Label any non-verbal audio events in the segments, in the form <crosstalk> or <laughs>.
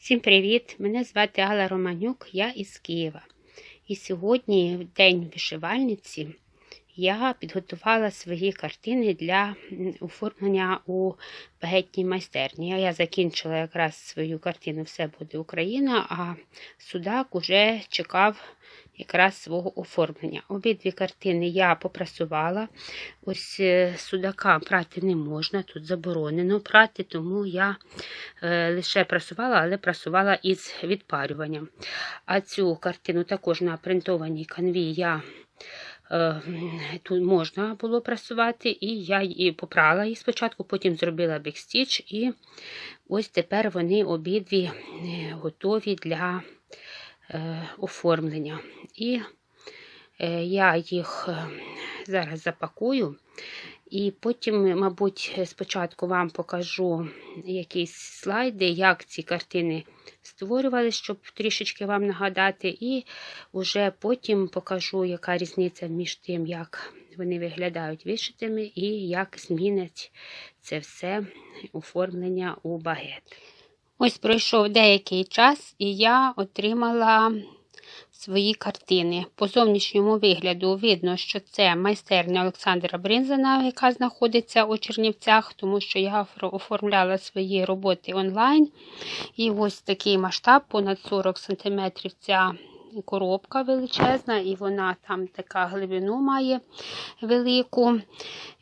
Всім привіт! Мене звати Алла Романюк, я із Києва. І сьогодні, в День вишивальниці, я підготувала свої картини для оформлення у багетній майстерні. Я закінчила якраз свою картину Все буде Україна, а судак уже чекав якраз свого оформлення. Обидві картини я попрасувала. Ось е, судака прати не можна, тут заборонено прати, тому я е, лише прасувала, але прасувала із відпарюванням. А цю картину також на принтованій канві я е, тут можна було прасувати, і я її попрала її спочатку, потім зробила бекстіч, і ось тепер вони обидві готові для оформлення. І е, я їх е, зараз запакую. І потім, мабуть, спочатку вам покажу якісь слайди, як ці картини створювали, щоб трішечки вам нагадати. І вже потім покажу, яка різниця між тим, як вони виглядають вишитими, і як змінить це все оформлення у багет. Ось пройшов деякий час, і я отримала свої картини. По зовнішньому вигляду видно, що це майстерня Олександра Бринзена, яка знаходиться у Чернівцях, тому що я оформляла свої роботи онлайн. І ось такий масштаб, понад 40 см ця коробка величезна, і вона там така глибину має велику.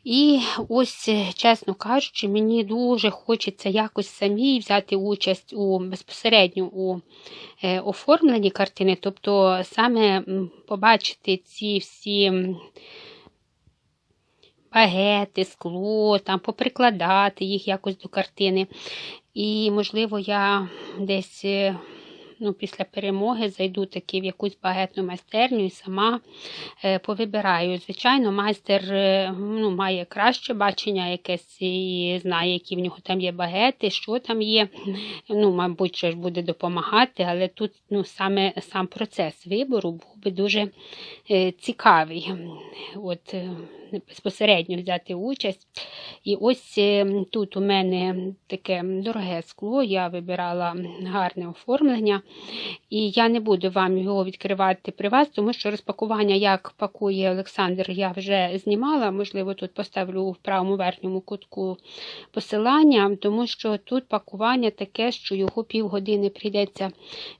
І ось, чесно кажучи, мені дуже хочеться якось самій взяти участь у безпосередньо у е, оформленні картини, тобто саме побачити ці всі багети, скло, там поприкладати їх якось до картини. І, можливо, я десь ну, після перемоги зайду таки в якусь багетну майстерню і сама е, повибираю. Звичайно, майстер е, ну, має краще бачення якесь і знає, які в нього там є багети, що там є. Ну, Мабуть, що ж буде допомагати, але тут ну, саме сам процес вибору був би дуже е, цікавий. От, е, безпосередньо взяти участь. І ось е, тут у мене таке дороге скло, я вибирала гарне оформлення. І я не буду вам його відкривати при вас, тому що розпакування, як пакує Олександр, я вже знімала. Можливо, тут поставлю в правому верхньому кутку посилання, тому що тут пакування таке, що його півгодини прийдеться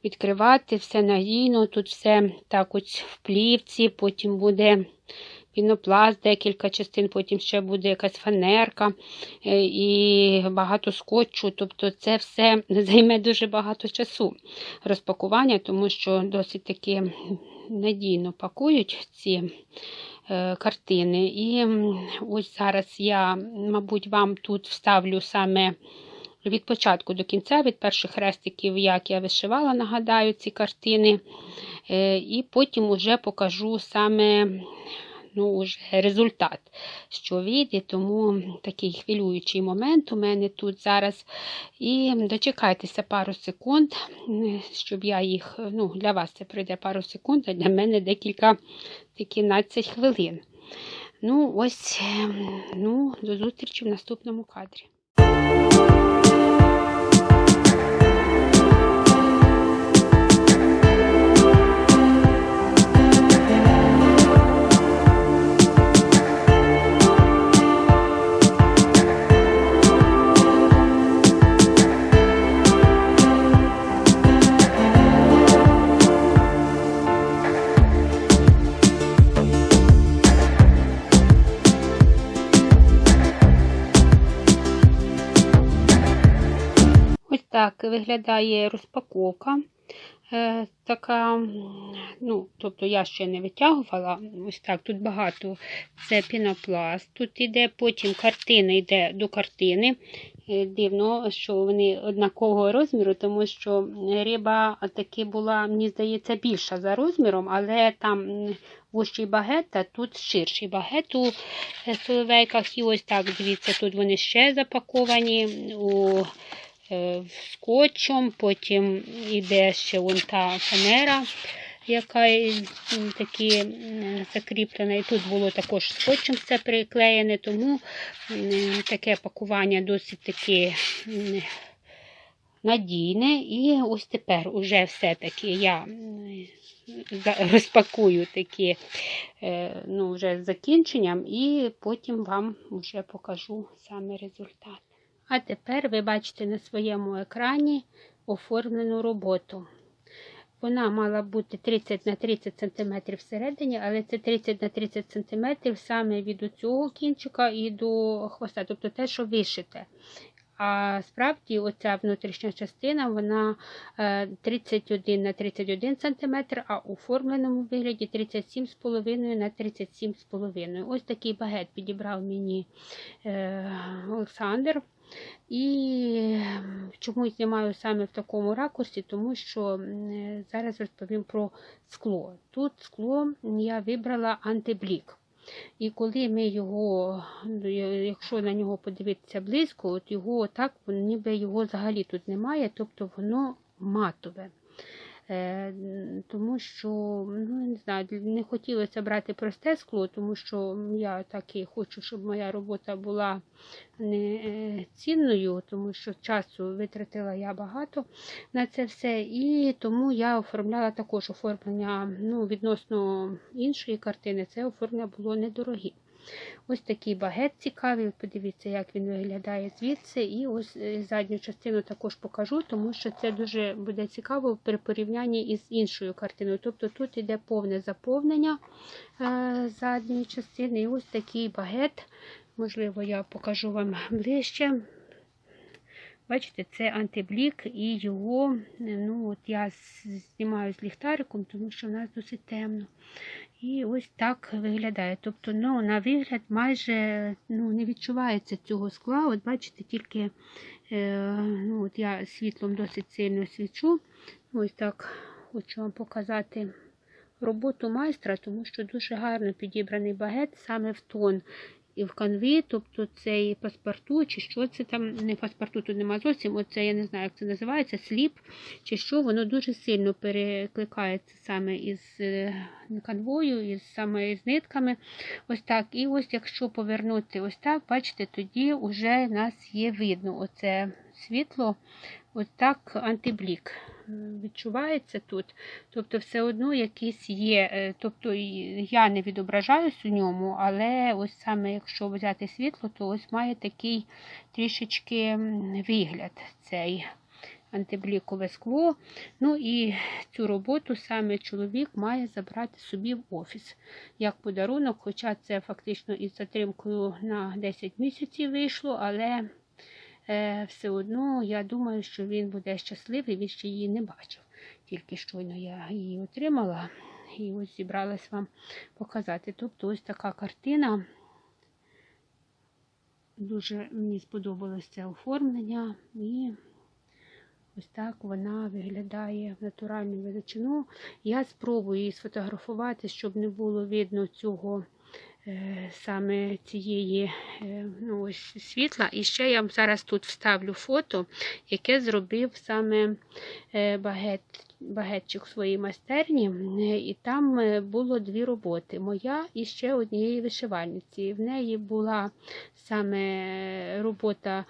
відкривати, все надійно, тут все так ось в плівці, потім буде пінопласт, декілька частин, потім ще буде якась фанерка е, і багато скотчу. Тобто це все <laughs> займе дуже багато часу розпакування, тому що досить таки надійно пакують ці е, картини. І ось зараз я, мабуть, вам тут вставлю саме. Від початку до кінця, від перших хрестиків, як я вишивала, нагадаю, ці картини. Е, і потім уже покажу саме ну, уже результат, що вийде, тому такий хвилюючий момент у мене тут зараз. І дочекайтеся пару секунд, щоб я їх, ну, для вас це пройде пару секунд, а для мене декілька 15 хвилин. Ну, ось, ну, до зустрічі в наступному кадрі. Так виглядає розпаковка. Е, така, ну, тобто я ще не витягувала. Ось так, тут багато це пінопласт. Тут іде, потім картина йде до картини. Е, Дивно, що вони однакового розміру, тому що риба таки була, мені здається, більша за розміром, але там вущий багет, а тут ширший багет у е, соловейках. І ось так, дивіться, тут вони ще запаковані у скотчем, потім йде ще вон та фанера, яка такі закріплена. І тут було також скотчем все приклеєне, тому таке пакування досить таки м, надійне. І ось тепер уже все-таки я розпакую такі е, ну, вже з закінченням, і потім вам вже покажу саме результат. А тепер ви бачите на своєму екрані оформлену роботу. Вона мала бути 30 на 30 см всередині, але це 30 на 30 см саме від цього кінчика і до хвоста, тобто те, що вишите. А справді оця внутрішня частина вона е, 31 на 31 см, а у формленому вигляді 37,5 на 37,5. Ось такий багет підібрав мені е, Олександр. І чому знімаю саме в такому ракурсі, тому що зараз розповім про скло. Тут скло я вибрала антиблік. І коли ми його, ну, якщо на нього подивитися близько, от його так, ніби його взагалі тут немає, тобто воно матове. Е, Тому що, ну не знаю, не хотілося брати просте скло, тому що я так і хочу, щоб моя робота була не е, цінною, тому що часу витратила я багато на це все. І тому я оформляла також оформлення ну, відносно іншої картини. Це оформлення було недорогі. Ось такий багет цікавий. Подивіться, як він виглядає звідси. І ось е, задню частину також покажу, тому що це дуже буде цікаво при порівнянні із іншою картиною. Тобто тут йде повне заповнення е, задньої частини. І ось такий багет. Можливо, я покажу вам ближче. Бачите, це антиблік, і його, ну от я знімаю з ліхтариком, тому що в нас досить темно. І ось так виглядає. Тобто, ну, на вигляд майже ну, не відчувається цього скла. От бачите, тільки е, ну, от я світлом досить сильно свічу. Ось так хочу вам показати роботу майстра, тому що дуже гарно підібраний багет саме в тон. І в канві, тобто цей паспорту, чи що це там, не паспорту тут нема зовсім, оце я не знаю, як це називається, сліп, чи що, воно дуже сильно перекликається саме із е, канвою, із саме з нитками. Ось так. І ось якщо повернути ось так, бачите, тоді вже нас є видно оце світло, ось так антиблік. Е, Відчувається тут. Тобто, все одно якийсь є. е, Тобто я не відображаюсь у ньому, але ось саме якщо взяти світло, то ось має такий трішечки вигляд цей антиблікове скло. Ну і цю роботу саме чоловік має забрати собі в офіс як подарунок, хоча це фактично із затримкою на 10 місяців вийшло, але все одно я думаю, що він буде щасливий, він ще її не бачив. Тільки щойно я її отримала і ось зібралась вам показати. Тобто ось така картина. Дуже мені сподобалось це оформлення і ось так вона виглядає в натуральну величину. Я спробую її сфотографувати, щоб не було видно цього е, саме цієї е, ну, ось, світла. І ще я вам зараз тут вставлю фото, яке зробив саме е, багет, багетчик в своїй майстерні. Е, І там е, було дві роботи: моя і ще однієї вишивальниці. В неї була саме робота, е,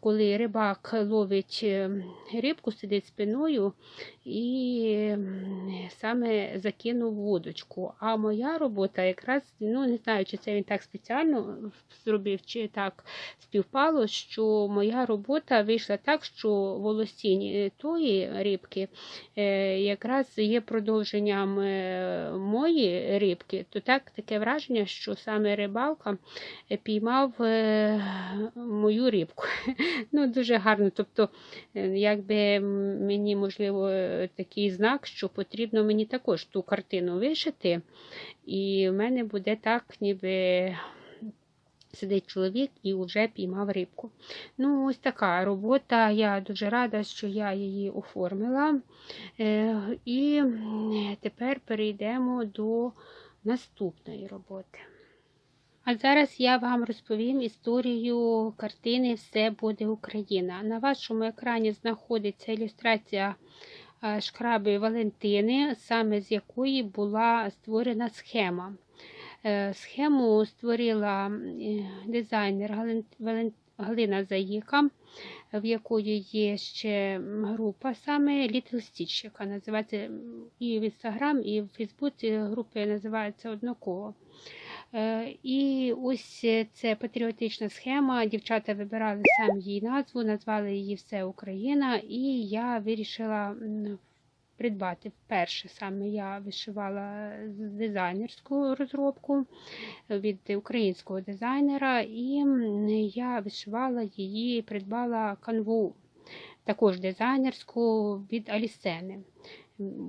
коли рибак ловить е, рибку, сидить спиною і саме закинув вудочку. А моя робота якраз, ну не знаю, чи це він так спеціально зробив, чи так співпало, що моя робота вийшла так, що волосінь е, тої рибки е, якраз є продовженням е, моєї рибки, то так таке враження, що саме рибалка е, піймав е, мою рибку. <laughs> Ну, дуже гарно. Тобто, е, якби мені, можливо, е, такий знак, що потрібно мені також ту картину вишити, і в мене буде так, ніби. Сидить чоловік і вже піймав рибку. Ну, ось така робота. Я дуже рада, що я її оформила. Е, І тепер перейдемо до наступної роботи. А зараз я вам розповім історію картини Все буде Україна. На вашому екрані знаходиться ілюстрація е, шкраби Валентини, саме з якої була створена схема. Е, Схему створила е, дизайнер Галина Заїка, в якої є ще група саме Little Stitch, яка називається і в Instagram, і в Фейсбуці групи називається однаково. Е, І ось це патріотична схема. Дівчата вибирали самі її назву, назвали її Все Україна, і я вирішила придбати вперше. Саме я вишивала дизайнерську розробку від українського дизайнера, і я вишивала її, придбала канву, також дизайнерську від Алісени.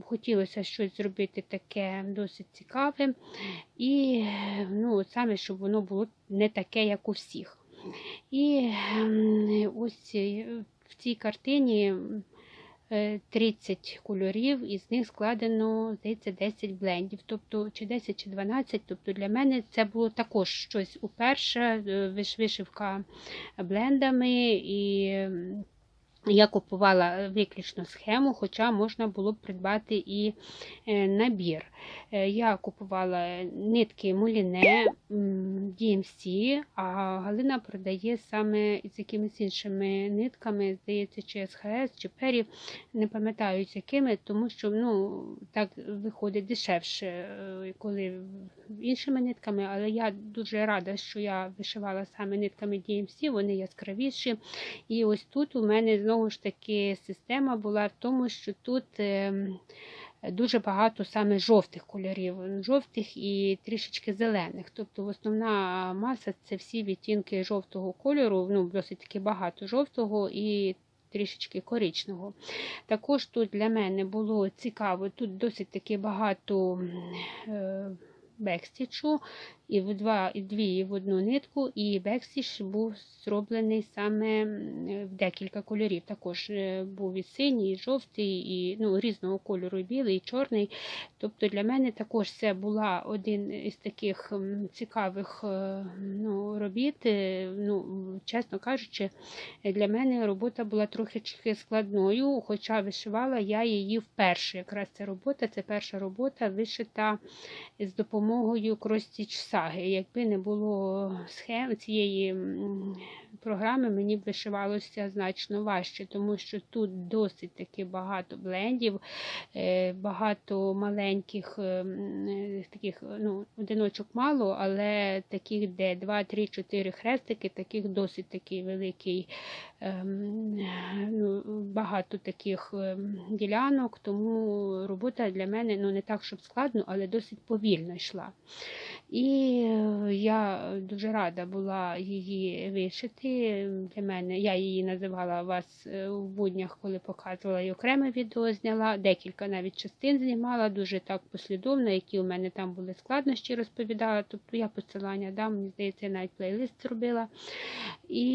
Хотілося щось зробити таке досить цікаве, і ну, саме, щоб воно було не таке, як у всіх. І ем, ось е, в цій картині е, 30 кольорів, із них складено, здається, 10 блендів, тобто чи 10 чи 12. Тобто для мене це було також щось уперше, е, вишивка блендами і. Я купувала виключно схему, хоча можна було б придбати і е, набір. Е, Я купувала нитки Муліне DMC, а Галина продає саме з якимись іншими нитками, здається, чи СХС, чи Пері, не пам'ятаю з якими, тому що ну, так виходить дешевше, е, коли іншими нитками, але я дуже рада, що я вишивала саме нитками DMC, вони яскравіші. І ось тут у мене знову ж таки система була в тому, що тут ем, дуже багато саме жовтих кольорів, жовтих і трішечки зелених. Тобто основна маса це всі відтінки жовтого кольору, ну досить таки багато жовтого і трішечки коричного. Також тут для мене було цікаво, тут досить таки багато. Е, Бекстічу і в два, і дві і в одну нитку, і бекстіч був зроблений саме в декілька кольорів. Також е, був і синій, і жовтий, і ну, різного кольору, і білий, і чорний. Тобто для мене також це була один із таких цікавих е, ну, робіт. Е, Ну, чесно кажучи, для мене робота була трохи складною, хоча вишивала я її вперше. Якраз ця робота, це перша робота вишита з допомогою Кростіч Саги. Якби не було схем цієї програми, мені б вишивалося значно важче, тому що тут досить таки багато блендів, е, багато маленьких ем, е, таких, ну, одиночок мало, але таких, де 2, 3, 4 хрестики, таких досить такий великий, ну, багато таких ділянок, тому робота для мене ну, не так, щоб складно, але досить повільно йшла. І е, я дуже рада була її вишити. Для мене я її називала вас е, в буднях, коли показувала і окреме відео зняла, декілька навіть частин знімала, дуже так послідовно, які у мене там були складнощі, розповідала. Тобто я посилання дам, мені здається, навіть плейлист зробила. І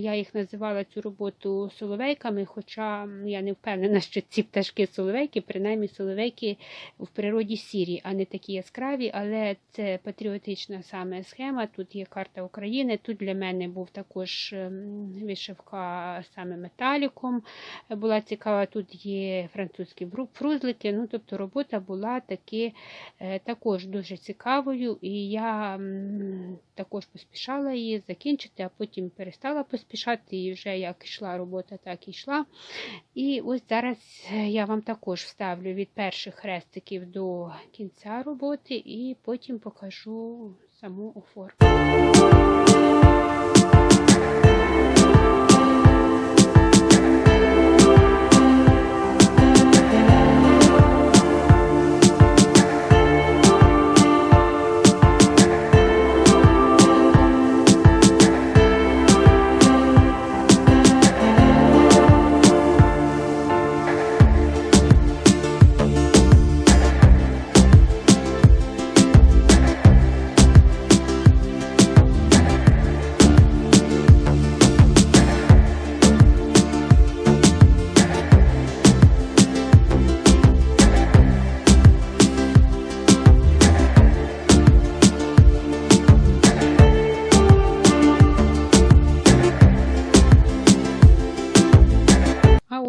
я їх називала цю роботу соловейками, хоча я не впевнена, що ці пташки соловейки, принаймні соловейки в природі сірі, а не такі яскраві, але це патріотична саме схема. Тут є карта України. Тут для мене був також ем, вишивка саме металіком. Була цікава, тут є французькі фрузлики. Ну, тобто робота була таки е, також дуже цікавою, і я також поспішала її закінчити, а потім перестала поспішати, і вже як йшла робота, так і йшла. І ось зараз я вам також вставлю від перших хрестиків до кінця роботи, і потім покажу شو سموه أوفور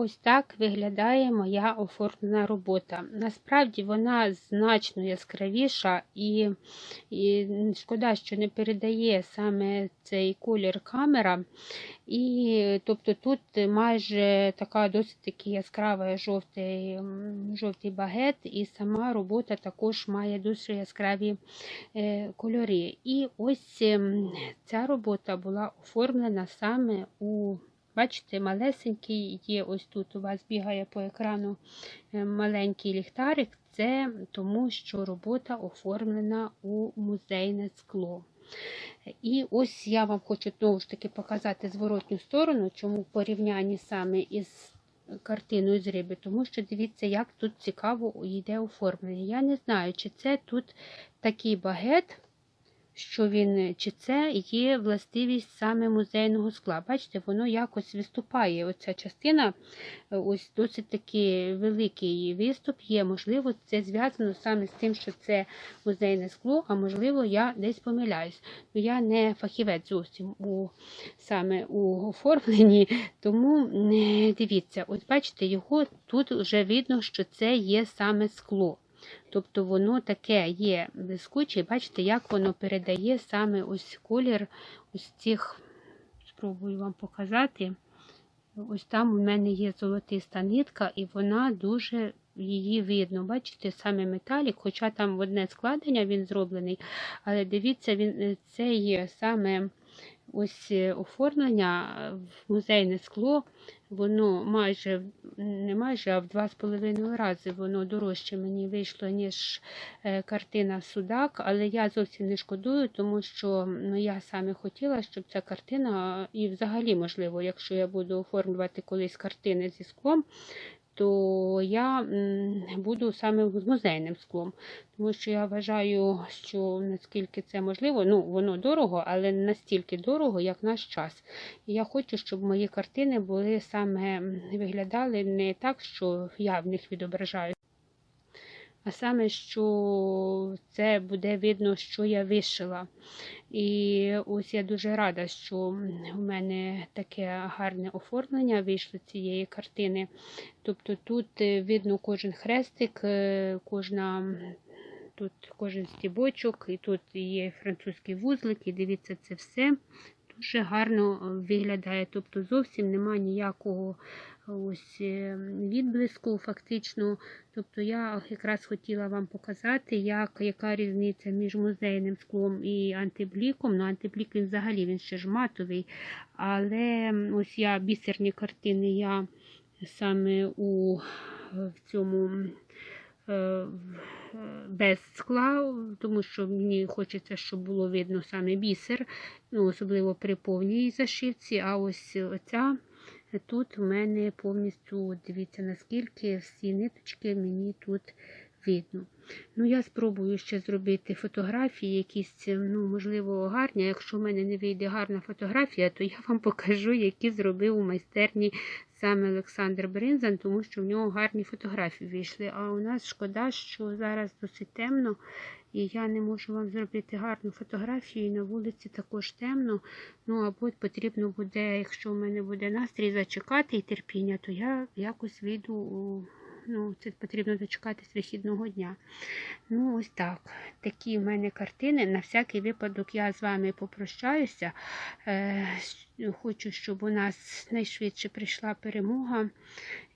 саму оформу. виглядає моя оформлена робота. Насправді вона значно яскравіша і, і шкода, що не передає саме цей колір камера. І тобто тут майже така досить таки яскрава жовтий, жовтий багет, і сама робота також має дуже яскраві е, кольори. І ось ем, ця робота була оформлена саме у Бачите, малесенький є ось тут у вас бігає по екрану е, маленький ліхтарик. Це тому, що робота оформлена у музейне скло. І ось я вам хочу знову ж таки показати зворотню сторону, чому в порівнянні саме із картиною з риби, тому що дивіться, як тут цікаво йде оформлення. Я не знаю, чи це тут такий багет що він, чи це є властивість саме музейного скла. Бачите, воно якось виступає. Оця частина, е, ось досить такий великий виступ є. Можливо, це зв'язано саме з тим, що це музейне скло, а можливо, я десь помиляюсь. Ну, Я не фахівець зовсім у саме у оформленні, тому дивіться, ось бачите, його тут вже видно, що це є саме скло. Тобто воно таке є блискуче, бачите, як воно передає саме ось колір ось цих, спробую вам показати. Ось там у мене є золотиста нитка, і вона дуже її видно. Бачите, саме металік, хоча там одне складення він зроблений, але дивіться, він це є саме ось е, оформлення в музейне скло, воно майже, не майже, а в два з половиною рази воно дорожче мені вийшло, ніж е, картина Судак, але я зовсім не шкодую, тому що ну, я саме хотіла, щоб ця картина, і взагалі, можливо, якщо я буду оформлювати колись картини зі склом, то я буду саме з музейним склом. Тому що я вважаю, що наскільки це можливо, ну, воно дорого, але не настільки дорого, як наш час. І я хочу, щоб мої картини були саме виглядали не так, що я в них відображаю а саме, що це буде видно, що я вишила. І ось я дуже рада, що в мене таке гарне оформлення вийшло цієї картини. Тобто тут е, видно кожен хрестик, е, кожна. Тут кожен стібочок, і тут є французький вузлик, і дивіться, це все дуже гарно виглядає. Тобто зовсім немає ніякого ось е, відблиску, фактично. Тобто я якраз хотіла вам показати, як, яка різниця між музейним склом і антибліком. Ну, антиблік він взагалі він ще ж матовий. Але ось я бісерні картини я саме у в цьому. Е, без скла, тому що мені хочеться, щоб було видно саме бісер, ну, особливо при повній зашивці. А ось оця Тут у мене повністю, дивіться, наскільки всі ниточки мені тут видно. Ну, Я спробую ще зробити фотографії, якісь, ну, можливо, гарні. Якщо в мене не вийде гарна фотографія, то я вам <laughs> покажу, які зробив у майстерні саме Олександр Бринзан, тому що в нього гарні фотографії вийшли. А у нас шкода, що зараз досить темно. І я не можу вам зробити гарну фотографію. І на вулиці також темно. Ну, або потрібно буде, якщо в мене буде настрій зачекати і терпіння, то я якось вийду. Ну, Це потрібно дочекатись вихідного дня. Ну, ось так. Такі в мене картини. На всякий випадок я з вами попрощаюся. Е, Хочу, щоб у нас найшвидше прийшла перемога.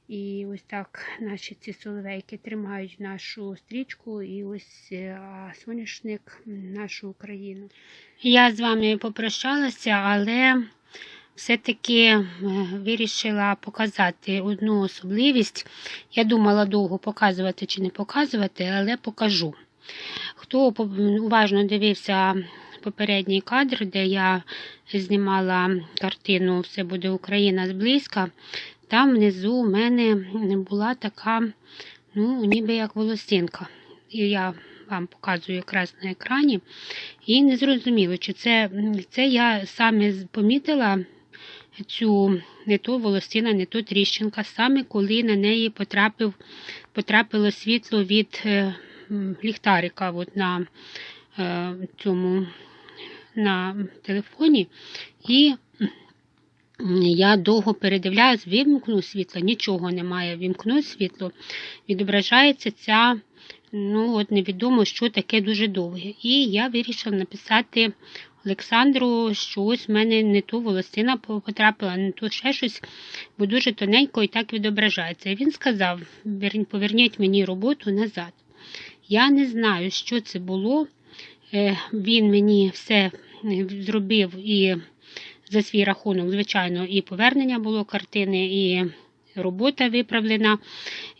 І ось так наші ці соловейки тримають нашу стрічку і ось е, соняшник нашу Україну. Я з вами попрощалася, але все-таки е, вирішила показати одну особливість. Я думала довго показувати чи не показувати, але покажу. Хто уважно дивився попередній кадр, де я знімала картину Все буде Україна зблизька, там внизу у мене була така, ну, ніби як волосинка. І я вам показую якраз на екрані. І не зрозуміло, чи це це я саме помітила цю не то волосина, не то тріщинка, саме коли на неї потрапив, потрапило світло від е, ліхтарика от на е, цьому на телефоні. І Я довго передивляюсь, вимкну світло, нічого немає. Вімкну світло, відображається ця, ну от невідомо, що таке дуже довге. І я вирішила написати Олександру, що ось в мене не то волосина по- потрапила, не то ще щось, бо дуже тоненько і так відображається. І він сказав: поверніть мені роботу назад. Я не знаю, що це було. Е, Він мені все е, зробив і за свій рахунок, звичайно, і повернення було картини, і робота виправлена.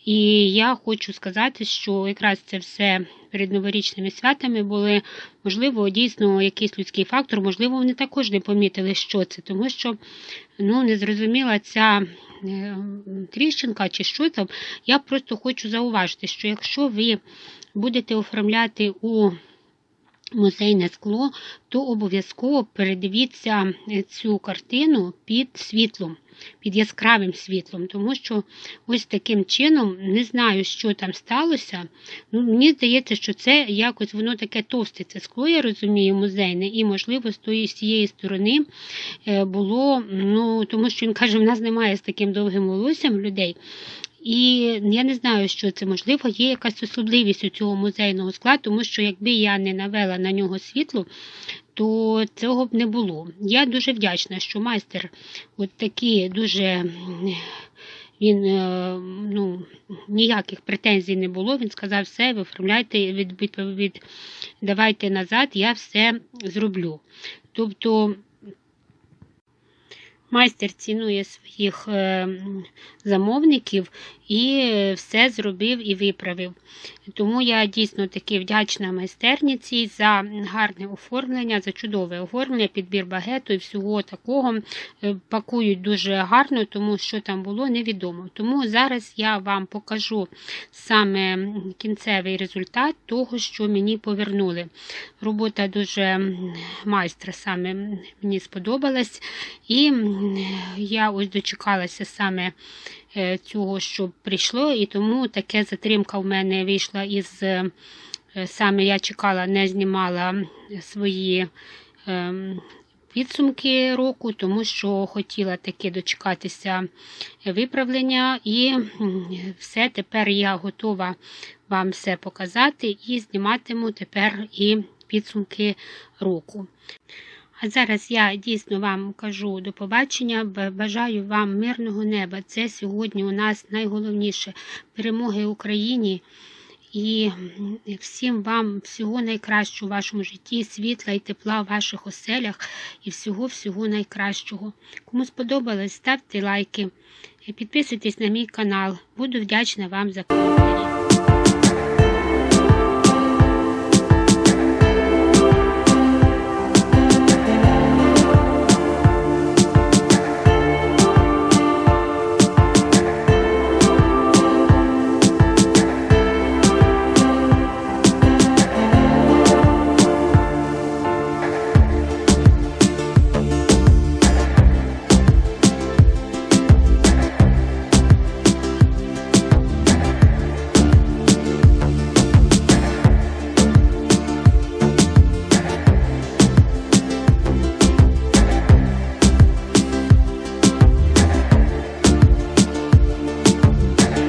І я хочу сказати, що якраз це все перед новорічними святами були, можливо, дійсно якийсь людський фактор, можливо, вони також не помітили, що це, тому що ну, не зрозуміла ця е, тріщинка чи що там. Я просто хочу зауважити, що якщо ви будете оформляти у музейне скло, то обов'язково передивіться е, цю картину під світлом, під яскравим світлом, тому що ось таким чином не знаю, що там сталося. Ну, Мені здається, що це якось воно таке товсте це скло, я розумію, музейне, і, можливо, з тої цієї сторони е, було, ну, тому що він каже, в нас немає з таким довгим волоссям людей. І я не знаю, що це можливо, є якась особливість у цього музейного скла, тому що якби я не навела на нього світло, то цього б не було. Я дуже вдячна, що майстер от такі дуже він е, ну, ніяких претензій не було. Він сказав, все, ви оформляйте, від, від, від, давайте назад, я все зроблю. Тобто майстер цінує своїх е, замовників і все зробив і виправив. Тому я дійсно таки вдячна майстерниці за гарне оформлення, за чудове оформлення, підбір багету і всього такого. Е, Пакують дуже гарно, тому що там було невідомо. Тому зараз я вам покажу саме кінцевий результат того, що мені повернули. Робота дуже майстра саме мені сподобалась. І я ось дочекалася саме цього, що прийшло, і тому таке затримка в мене вийшла із е, саме я чекала, не знімала свої ем, підсумки року, тому що хотіла таки дочекатися виправлення, і все тепер я готова вам все показати і зніматиму тепер і підсумки року. А зараз я дійсно вам кажу до побачення. Бажаю вам мирного неба. Це сьогодні у нас найголовніше перемоги Україні. І всім вам всього найкращого в вашому житті, світла і тепла в ваших оселях і всього-всього найкращого. Кому сподобалось, ставте лайки, підписуйтесь на мій канал. Буду вдячна вам за коментарі.